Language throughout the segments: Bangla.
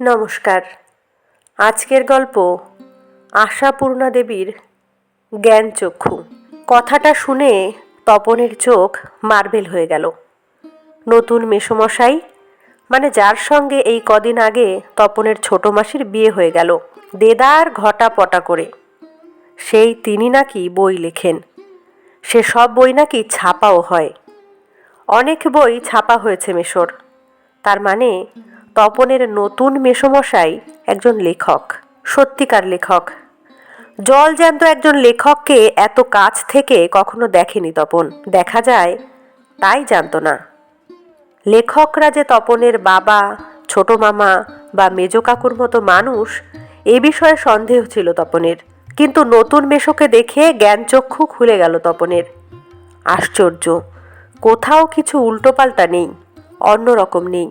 নমস্কার। আজকের গল্প আশাপূর্ণা দেবীর জ্ঞানচক্ষু কথাটা শুনে তপনের চোখ মার্বেল হয়ে গেল। নতুন মেসমশাই মানে যার সঙ্গে এই কদিন আগে তপনের ছোট মাসির বিয়ে হয়ে গেল, দেদার ঘটা পটা করে। সেই তিনি নাকি বই লেখেন। সে সব বই নাকি ছাপাও হয়। অনেক বই ছাপা হয়েছে মেশোর তার মানে তপনের নতুন মেসমশাই একজন লেখক, সত্যিকার লেখক। জল জ্যান্ত একজন লেখককে এত কাছ থেকে কখনো দেখেনি তপন। দেখা যায়, তাই জানত না। লেখকরা যে তপনের বাবা, ছোট মামা বা মেজ কাকুর মতো মানুষ, এ বিষয়ে সন্দেহ ছিল তপনের। কিন্তু নতুন মেশোকে দেখে জ্ঞানচক্ষু খুলে গেল তপনের। আশ্চর্য, কোথাও কিছু উল্টোপাল্টা নেই, অন্যরকম নেই।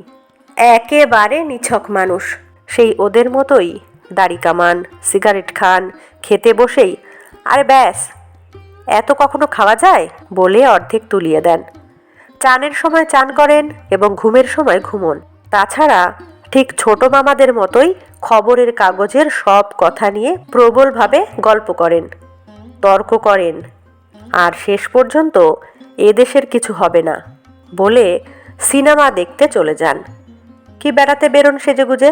একেবারে নিছক মানুষ। সেই ওদের মতোই দাড়ি কামান, সিগারেট খান, খেতে বসেই আরে ব্যাস, এত কখনো খাওয়া যায়? বলে অর্ধেক তুলিয়ে দেন। চানের সময় চান করেন এবং ঘুমের সময় ঘুমন। তাছাড়া ঠিক ছোট মামাদের মতোই খবরের কাগজের সব কথা নিয়ে প্রবলভাবে গল্প করেন, তর্ক করেন। আর শেষ পর্যন্ত এদেশের কিছু হবে না বলে সিনেমা দেখতে চলে যান। কি বেড়াতে বেরোন সেজেগুজে?